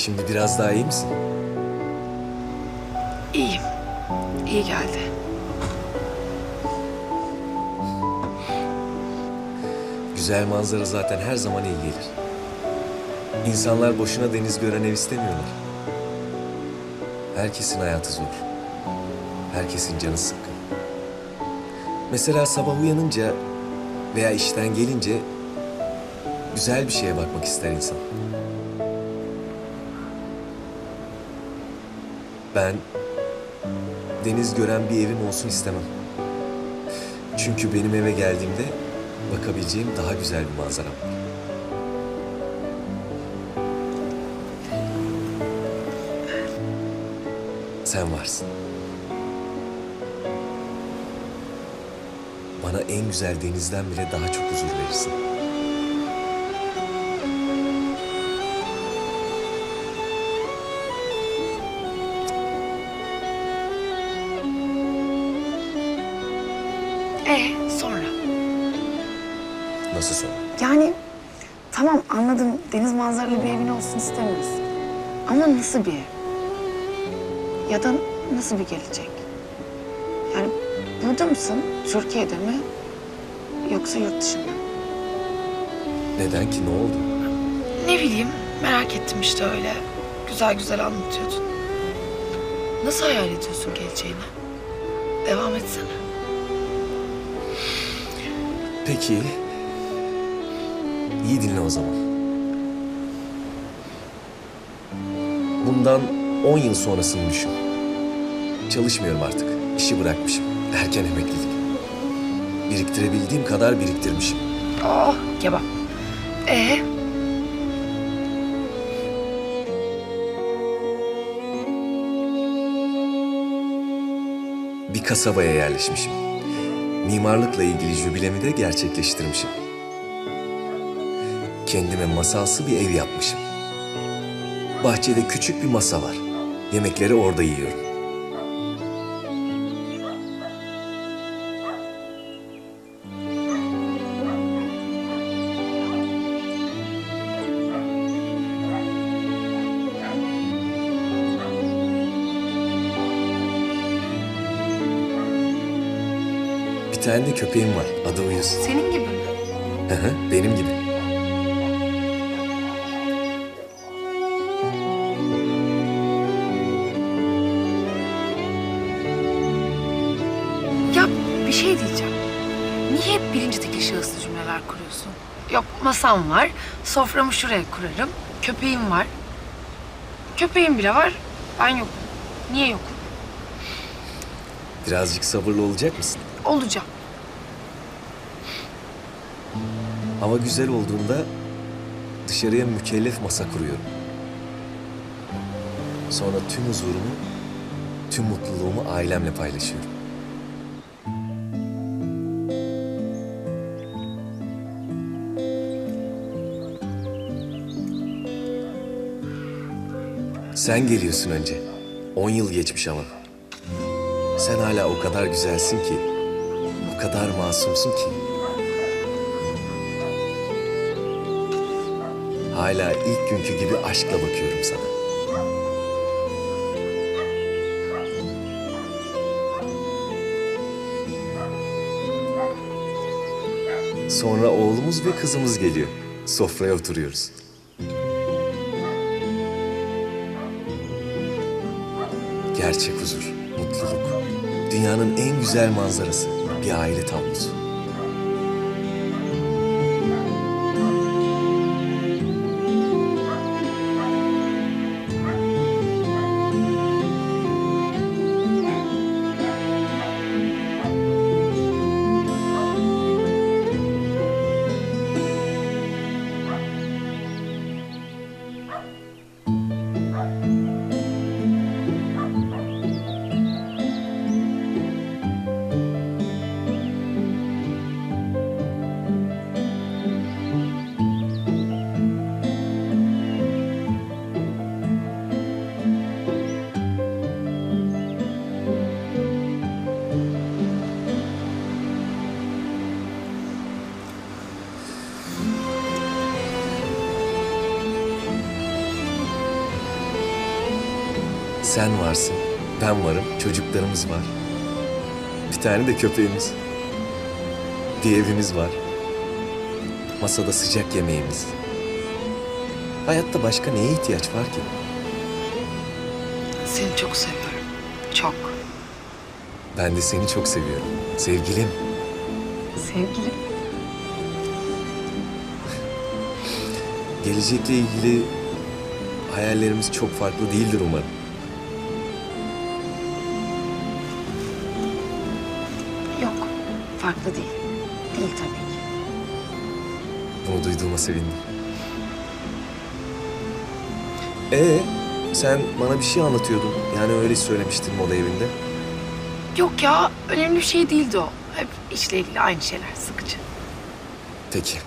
Şimdi biraz daha iyi misin? İyiyim. İyi geldi. Güzel manzara zaten her zaman iyi gelir. İnsanlar boşuna deniz gören ev istemiyorlar. Herkesin hayatı zor. Herkesin canı sıkkın. Mesela sabah uyanınca veya işten gelince güzel bir şeye bakmak ister insan. Ben deniz gören bir evim olsun istemem. Çünkü benim eve geldiğimde bakabileceğim daha güzel bir manzaram var. Sen varsın. Bana en güzel denizden bile daha çok huzur verirsin. Sonra? Nasıl sonra? Yani tamam anladım deniz manzaralı bir evin olsun istemiyorsun. Ama nasıl bir ev? Ya da nasıl bir gelecek? Yani burada mısın? Türkiye'de mi? Yoksa yurt dışında mı? Neden ki ne oldu? Ne bileyim merak ettim işte öyle. Güzel güzel anlatıyordun. Nasıl hayal ediyorsun geleceğini? Devam etsene. Peki. İyi dinle o zaman. Bundan 10 yıl sonrasını düşün. Çalışmıyorum artık. İşi bırakmışım. Erken emeklilik. Biriktirebildiğim kadar biriktirmişim. Oh kebap. E Bir kasabaya yerleşmişim. Mimarlıkla ilgili jübilemi de gerçekleştirmişim. Kendime masalsı bir ev yapmışım. Bahçede küçük bir masa var. Yemekleri orada yiyorum. Tane de köpeğim var. Adı Uyuz. senin gibi mi? Hı hı, Benim gibi. Ya bir şey diyeceğim. Niye hep birinci tekil şahıslı cümleler kuruyorsun? Yok masam var, soframı şuraya kurarım, köpeğim var. Köpeğim bile var, ben yokum. Niye yokum? Birazcık sabırlı olacak mısın? Olacağım. Hava güzel olduğunda dışarıya mükellef masa kuruyorum. Sonra tüm huzurumu, tüm mutluluğumu ailemle paylaşıyorum. Sen geliyorsun önce. On yıl geçmiş ama. Sen hala o kadar güzelsin ki, o kadar masumsun ki. Hala ilk günkü gibi aşkla bakıyorum sana. Sonra oğlumuz ve kızımız geliyor. Sofraya oturuyoruz. Gerçek huzur, mutluluk. Dünyanın en güzel manzarası. Bir aile tablosu. Sen varsın, ben varım, çocuklarımız var. Bir tane de köpeğimiz. Bir evimiz var. Masada sıcak yemeğimiz. Hayatta başka neye ihtiyaç var ki? Seni çok seviyorum. Çok. Ben de seni çok seviyorum. Sevgilim. Sevgilim. Gelecekle ilgili hayallerimiz çok farklı değildir umarım. Tabii ki. Bunu duyduğuma sevindim. Ee, sen bana bir şey anlatıyordun. Yani öyle söylemiştin moda evinde. Yok ya önemli bir şey değildi o. Hep işle ilgili aynı şeyler sıkıcı. Peki.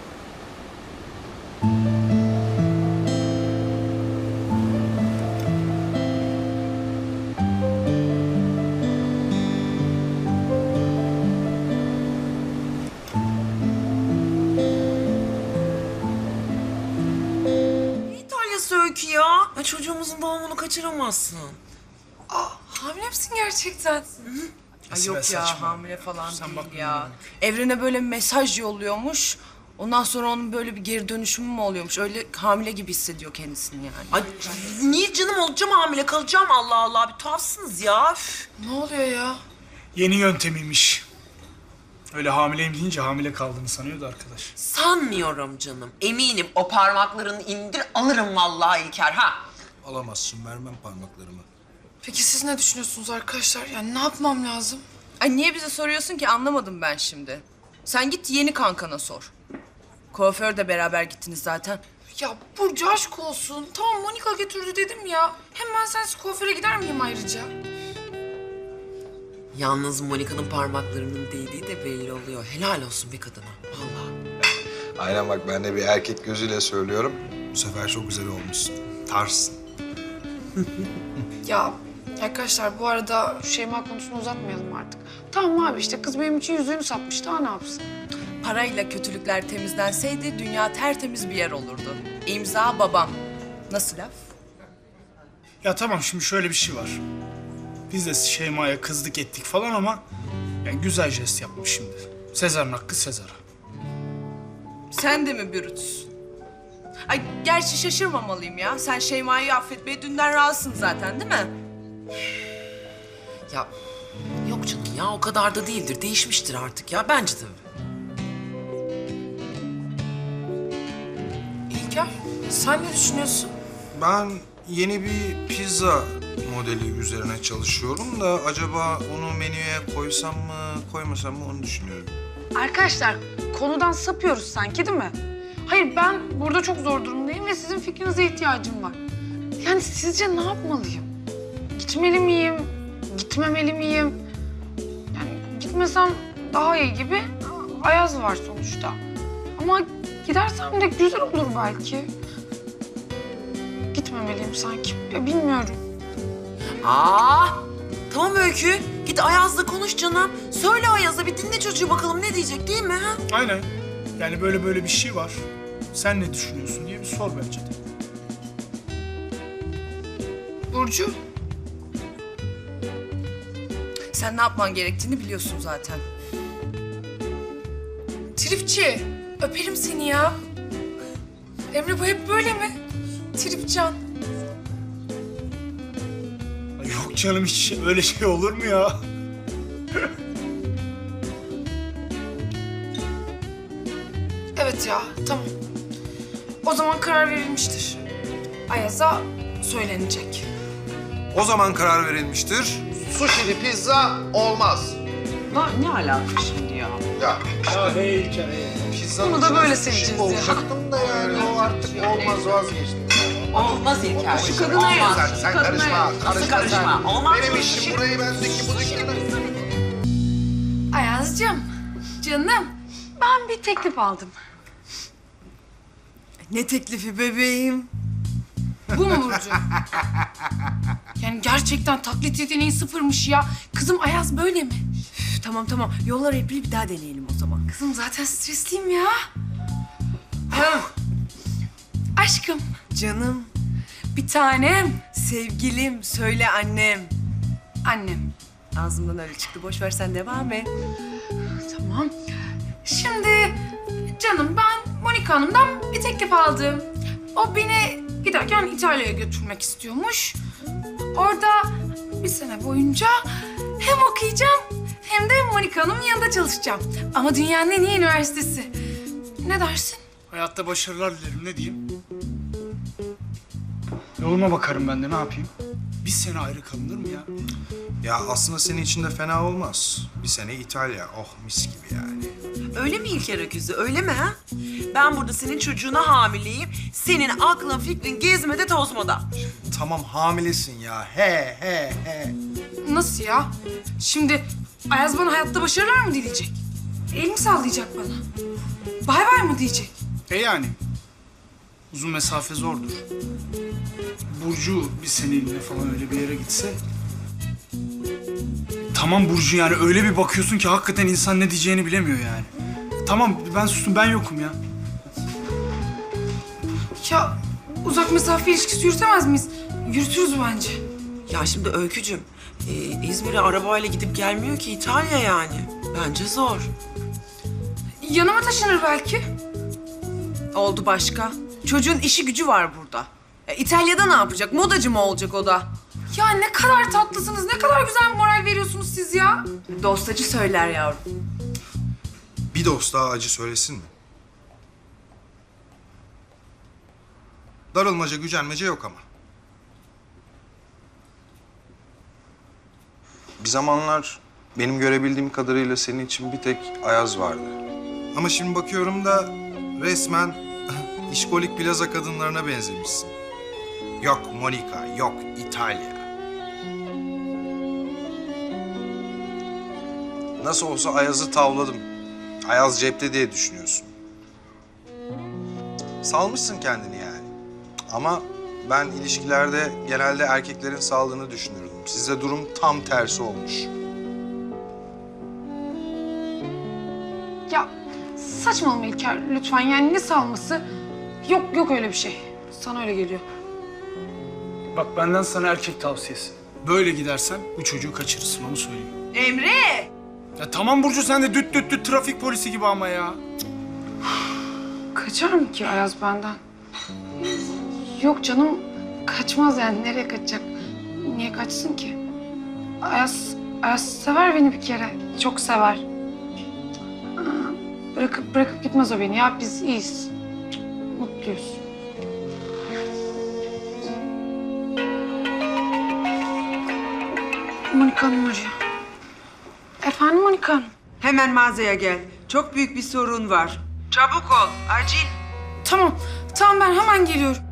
Misin gerçekten? Ay yok ya hamile falan değil ya. Evrene böyle mesaj yolluyormuş. Ondan sonra onun böyle bir geri dönüşümü mü oluyormuş? Öyle hamile gibi hissediyor kendisini yani. Ay niye canım olacağım hamile kalacağım Allah Allah. Bir tuhafsınız ya. Üf. Ne oluyor ya? Yeni yöntemiymiş. Öyle hamileyim deyince hamile kaldığını sanıyordu arkadaş. Sanmıyorum canım. Eminim o parmaklarını indir alırım vallahi İlker ha. Alamazsın, vermem parmaklarımı. Peki siz ne düşünüyorsunuz arkadaşlar? Yani ne yapmam lazım? Ay niye bize soruyorsun ki anlamadım ben şimdi. Sen git yeni kankana sor. Kuaför de beraber gittiniz zaten. Ya Burcu aşk olsun. Tamam Monika götürdü dedim ya. Hem ben sensiz kuaföre gider miyim ayrıca? Yalnız Monika'nın parmaklarının değdiği de belli oluyor. Helal olsun bir kadına. Vallahi. Aynen bak ben de bir erkek gözüyle söylüyorum. Bu sefer çok güzel olmuşsun. Tarsın. Ya arkadaşlar bu arada şu Şeyma konusunu uzatmayalım artık. Tamam abi işte kız benim için yüzüğünü satmış. Daha ne yapsın? Parayla kötülükler temizlenseydi dünya tertemiz bir yer olurdu. İmza babam. Nasıl laf? Ya tamam şimdi şöyle bir şey var. Biz de Şeyma'ya kızdık ettik falan ama... Yani güzel jest yapmış şimdi. Sezar'ın hakkı Sezar'a. Sen de mi Brutus? Ay gerçi şaşırmamalıyım ya. Sen Şeyma'yı affetmeye dünden razısın zaten değil mi? Ya yok canım ya o kadar da değildir. Değişmiştir artık ya. Bence de. İlker sen ne düşünüyorsun? Ben yeni bir pizza modeli üzerine çalışıyorum da acaba onu menüye koysam mı, koymasam mı onu düşünüyorum. Arkadaşlar konudan sapıyoruz sanki değil mi? Hayır ben burada çok zor durumdayım ve sizin fikrinize ihtiyacım var. Yani sizce ne yapmalıyım? Gitmeli miyim? Gitmemeli miyim? Yani gitmesem daha iyi gibi. Ayaz var sonuçta. Ama gidersem de güzel olur belki. Gitmemeliyim sanki. Ya bilmiyorum. Aa, tamam Öykü. Git Ayaz'la konuş canım. Söyle Ayaz'a bir dinle çocuğu bakalım ne diyecek değil mi? Ha? Aynen. Yani böyle böyle bir şey var. Sen ne düşünüyorsun diye bir sor bence de. Burcu. Sen ne yapman gerektiğini biliyorsun zaten. Tripçi, öperim seni ya. Emre bu hep böyle mi? Tripcan. Ay Yok canım hiç öyle şey olur mu ya? Evet ya, tamam. O zaman karar verilmiştir. Ayaz'a söylenecek. O zaman karar verilmiştir. Sushi'li pizza olmaz. Ne alaka şimdi ya? Ya Ya hey hey. pizzanın Bunu da içine böyle sushi seveceğiz ya. koyacaktım da yani o artık olmaz vazgeçtim. Olmaz İlker. Şu kadına yaz, Sen, şu sen kadına karışma, yaz. karışma, Nasıl karışma? sen. Olmaz Benim işim sushi. burayı bendeki bu dükkanı. Ayaz'cığım, canım. Ben bir teklif aldım. Ne teklifi bebeğim? Bu mu Burcu? yani gerçekten taklit yeteneği sıfırmış ya. Kızım Ayaz böyle mi? Üf, tamam tamam yollar April bir daha deneyelim o zaman. Kızım zaten stresliyim ya. Aşkım, Canım Bir tanem, sevgilim, söyle annem. Annem. Ağzımdan öyle çıktı. Boş ver sen devam et. Tamam. Şimdi canım ben Monika Hanım'dan bir teklif aldım. O beni giderken İtalya'ya götürmek istiyormuş. Orada bir sene boyunca hem okuyacağım hem de Monika Hanım'ın yanında çalışacağım. Ama dünyanın en iyi üniversitesi. Ne dersin? Hayatta başarılar dilerim ne diyeyim? Yoluma bakarım ben de ne yapayım? Bir sene ayrı kalınır mı ya? Ya aslında senin için de fena olmaz. Bir sene İtalya. Oh mis gibi yani. Öyle mi İlker Öküzü öyle mi ha? Ben burada senin çocuğuna hamileyim. Senin aklın fikrin gezmede tozmada. Tamam hamilesin ya. He he he. Nasıl ya? Şimdi Ayaz bana hayatta başarılar mı dileyecek? El mi sallayacak bana? Bay bay mı diyecek? E yani. Uzun mesafe zordur. Burcu bir seneliğine falan öyle bir yere gitse... Tamam Burcu yani öyle bir bakıyorsun ki hakikaten insan ne diyeceğini bilemiyor yani. Tamam ben sustum ben yokum ya. Ya uzak mesafe ilişkisi yürütemez miyiz? Yürütürüz bence. Ya şimdi Öykücüm, e, İzmir'e arabayla gidip gelmiyor ki İtalya yani. Bence zor. Yanıma taşınır belki. Oldu başka. Çocuğun işi gücü var burada. E, İtalya'da ne yapacak? Modacı mı olacak o da? Ya ne kadar tatlısınız, ne kadar güzel moral veriyorsunuz siz ya. Dostacı söyler yavrum. Bir dost daha acı söylesin mi? Darılmaca, gücenmece yok ama. Bir zamanlar benim görebildiğim kadarıyla senin için bir tek Ayaz vardı. Ama şimdi bakıyorum da resmen işkolik plaza kadınlarına benzemişsin. Yok Monika, yok İtalya. Nasıl olsa Ayaz'ı tavladım. Ayaz cepte diye düşünüyorsun. Salmışsın kendini yani. Ama ben ilişkilerde genelde erkeklerin saldığını düşünürdüm. Sizde durum tam tersi olmuş. Ya saçmalama İlker lütfen yani ne salması? Yok yok öyle bir şey. Sana öyle geliyor. Bak benden sana erkek tavsiyesi. Böyle gidersen bu çocuğu kaçırırsın onu söyleyeyim. Emre! Ya tamam Burcu sen de düt düt düt trafik polisi gibi ama ya. Kaçar mı ki Ayaz benden? Yok canım kaçmaz yani nereye kaçacak? Niye kaçsın ki? Ayaz, Ayaz sever beni bir kere. Çok sever. Bırakıp bırakıp gitmez o beni ya biz iyiyiz. Mutluyuz. Monika Hanım arıyor. Efendim Monika Hanım? Hemen mağazaya gel. Çok büyük bir sorun var. Çabuk ol, acil. Tamam, tamam ben hemen geliyorum.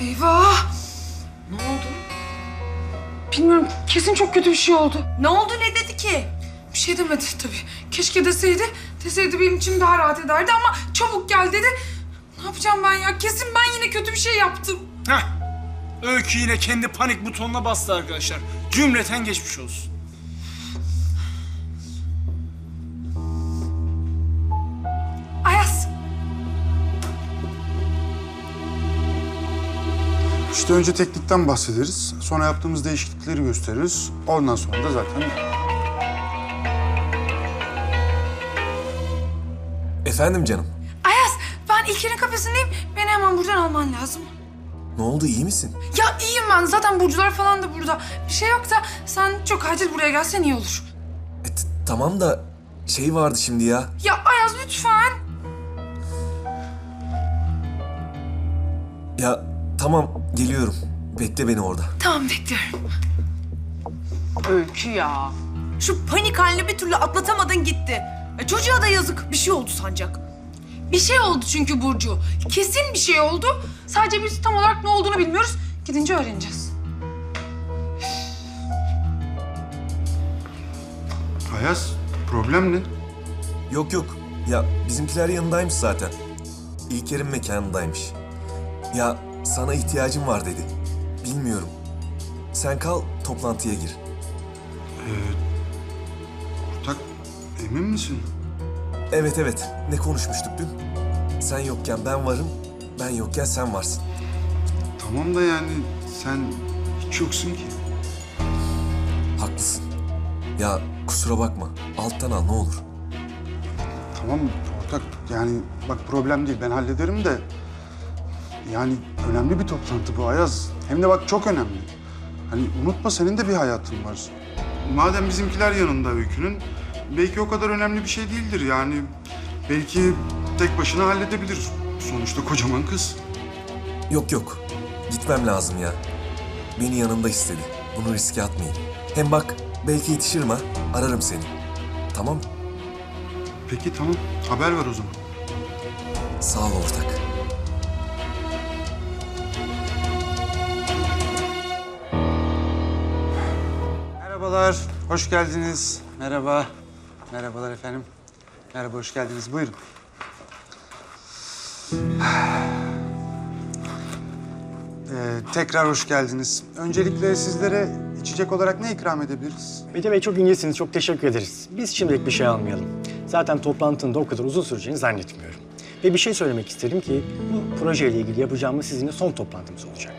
Eyvah! Ne oldu? Bilmiyorum, kesin çok kötü bir şey oldu. Ne oldu ne dedi ki? Bir şey demedi tabii. Keşke deseydi, deseydi benim içim daha rahat ederdi ama çabuk gel dedi. Ne yapacağım ben ya? Kesin ben yine kötü bir şey yaptım. Heh. Öykü yine kendi panik butonuna bastı arkadaşlar. Cümleten geçmiş olsun. Ayaz! İşte önce teknikten bahsederiz. Sonra yaptığımız değişiklikleri gösteririz. Ondan sonra da zaten Efendim canım. Ayaz! Ben İlker'in kafesindeyim. Beni hemen buradan alman lazım. Ne oldu iyi misin? Ya iyiyim ben. Zaten burcular falan da burada. Bir şey yoksa sen çok acil buraya gelsen iyi olur. E, tamam da şey vardı şimdi ya. Ya Ayaz lütfen. Ya tamam geliyorum. Bekle beni orada. Tamam bekliyorum. Öykü ya. Şu panik halini bir türlü atlatamadın gitti. E, çocuğa da yazık. Bir şey oldu sancak. Bir şey oldu çünkü Burcu. Kesin bir şey oldu. Sadece biz tam olarak ne olduğunu bilmiyoruz. Gidince öğreneceğiz. Ayaz problem ne? Yok yok. Ya bizimkiler yanındaymış zaten. İlker'in mekanındaymış. Ya sana ihtiyacım var dedi. Bilmiyorum. Sen kal toplantıya gir. Ortak emin misin? Evet evet. Ne konuşmuştuk dün? Sen yokken ben varım, ben yokken sen varsın. Tamam da yani sen hiç yoksun ki. Haklısın. Ya kusura bakma. Alttan al ne olur. Tamam ortak yani bak problem değil ben hallederim de yani önemli bir toplantı bu Ayaz. Hem de bak çok önemli. Hani unutma senin de bir hayatın var. Madem bizimkiler yanında Öykü'nün belki o kadar önemli bir şey değildir yani. Belki tek başına halledebilir. Sonuçta kocaman kız. Yok yok. Gitmem lazım ya. Beni yanında istedi. Bunu riske atmayayım. Hem bak belki yetişirim ha. Ararım seni. Tamam mı? Peki tamam haber ver o zaman. Sağ ol ortak. Merhabalar, hoş geldiniz. Merhaba. Merhabalar efendim. Merhaba, hoş geldiniz. Buyurun. Ee, tekrar hoş geldiniz. Öncelikle sizlere içecek olarak ne ikram edebiliriz? Mete Bey çok incesiniz, çok teşekkür ederiz. Biz şimdilik bir şey almayalım. Zaten toplantının da o kadar uzun süreceğini zannetmiyorum. Ve bir şey söylemek isterim ki bu projeyle ilgili yapacağımız sizinle son toplantımız olacak.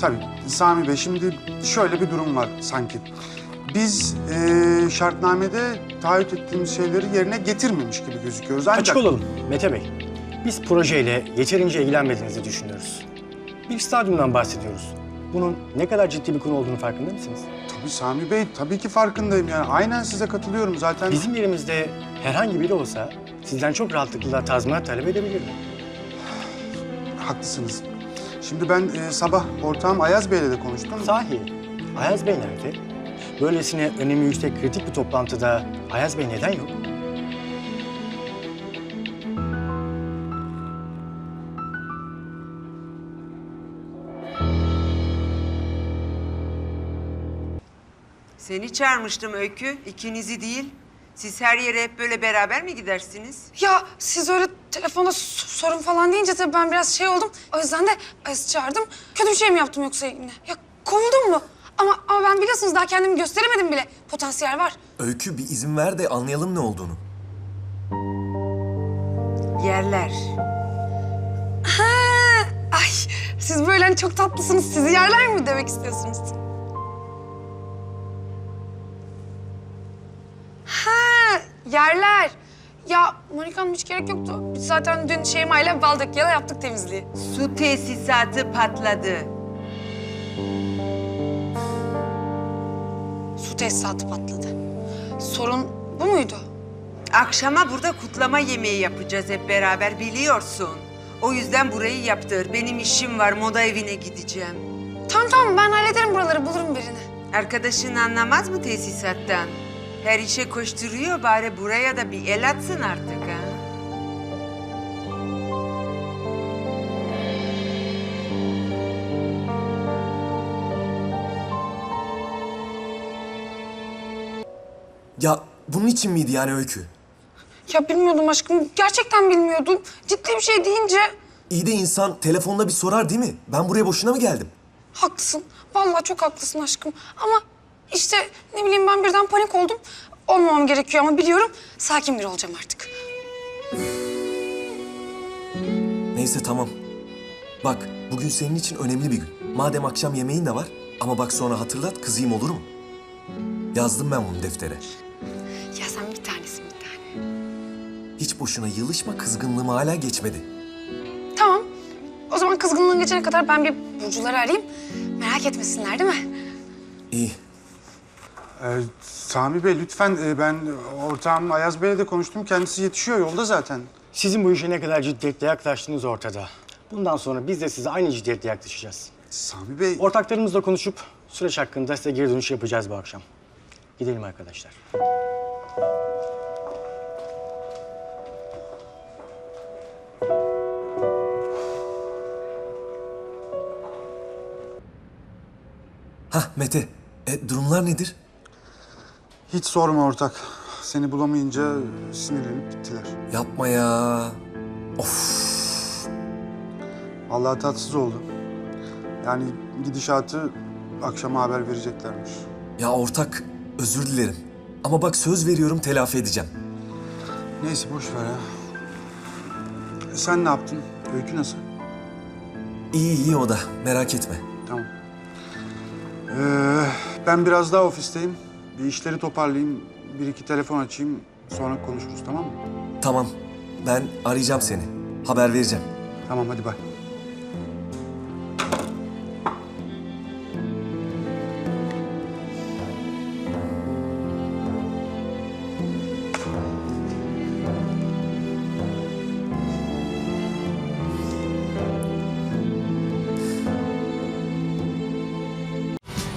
Tabii Sami Bey, şimdi şöyle bir durum var sanki. Biz eee, şartnamede taahhüt ettiğimiz şeyleri yerine getirmemiş gibi gözüküyoruz. Ancak... Açık olalım Mete Bey. Biz projeyle yeterince ilgilenmediğinizi düşünüyoruz. Bir stadyumdan bahsediyoruz. Bunun ne kadar ciddi bir konu olduğunu farkında mısınız? Tabii Sami Bey, tabii ki farkındayım yani. Aynen size katılıyorum zaten. Bizim yerimizde herhangi biri olsa sizden çok rahatlıkla tazminat talep edebilirdi. Haklısınız. Şimdi ben e, sabah ortağım Ayaz Bey'le de konuştum. Sahi, Ayaz Bey nerede? Böylesine önemi yüksek kritik bir toplantıda Ayaz Bey neden yok? Seni çağırmıştım Öykü, ikinizi değil. Siz her yere hep böyle beraber mi gidersiniz? Ya siz öyle telefonda sorun falan deyince tabii ben biraz şey oldum. O yüzden de Ayaz'ı çağırdım. Kötü bir şey mi yaptım yoksa yine? Ya kovuldum mu? Ama, ama ben biliyorsunuz daha kendimi gösteremedim bile. Potansiyel var. Öykü bir izin ver de anlayalım ne olduğunu. Yerler. Ay siz böyle hani çok tatlısınız. Sizi yerler mi demek istiyorsunuz? Ha yerler. Ya Monika Hanım hiç gerek yoktu. Biz zaten dün Şeyma ile Baldakya'da yaptık temizliği. Su tesisatı patladı. Tesisatı patladı. Sorun bu muydu? Akşama burada kutlama yemeği yapacağız hep beraber biliyorsun. O yüzden burayı yaptır. Benim işim var, moda evine gideceğim. Tamam tamam ben hallederim buraları bulurum birini. Arkadaşın anlamaz mı tesisattan? Her işe koşturuyor, bari buraya da bir el atsın artık Ya bunun için miydi yani Öykü? Ya bilmiyordum aşkım. Gerçekten bilmiyordum. Ciddi bir şey deyince İyi de insan telefonla bir sorar değil mi? Ben buraya boşuna mı geldim? haklısın. Vallahi çok haklısın aşkım. Ama işte ne bileyim ben birden panik oldum. Olmamam gerekiyor ama biliyorum sakin biri olacağım artık. Neyse tamam. Bak bugün senin için önemli bir gün. Madem akşam yemeğin de var ama bak sonra hatırlat kızayım olur mu? Yazdım ben bunu deftere. Hiç boşuna yılışma kızgınlığım hala geçmedi. Tamam. O zaman kızgınlığın geçene kadar ben bir Burcuları arayayım. Merak etmesinler değil mi? İyi. Ee, Sami Bey lütfen e, ben ortağım Ayaz Bey'le de konuştum. Kendisi yetişiyor yolda zaten. Sizin bu işe ne kadar ciddiyetle yaklaştığınız ortada. Bundan sonra biz de size aynı ciddiyetle yaklaşacağız. Sami Bey... Ortaklarımızla konuşup süreç hakkında size geri dönüş yapacağız bu akşam. Gidelim arkadaşlar. Hah Mete, e, durumlar nedir? Hiç sorma ortak. Seni bulamayınca sinirlenip gittiler. Yapma ya. Of. Vallahi tatsız oldu. Yani gidişatı akşama haber vereceklermiş. Ya ortak özür dilerim. Ama bak söz veriyorum telafi edeceğim. Neyse boş ver ya. E, Sen ne yaptın? Öykü nasıl? İyi iyi o da merak etme. Ee, ben biraz daha ofisteyim. Bir işleri toparlayayım. Bir iki telefon açayım. Sonra konuşuruz tamam mı? Tamam ben arayacağım seni. Haber vereceğim. Tamam hadi bay.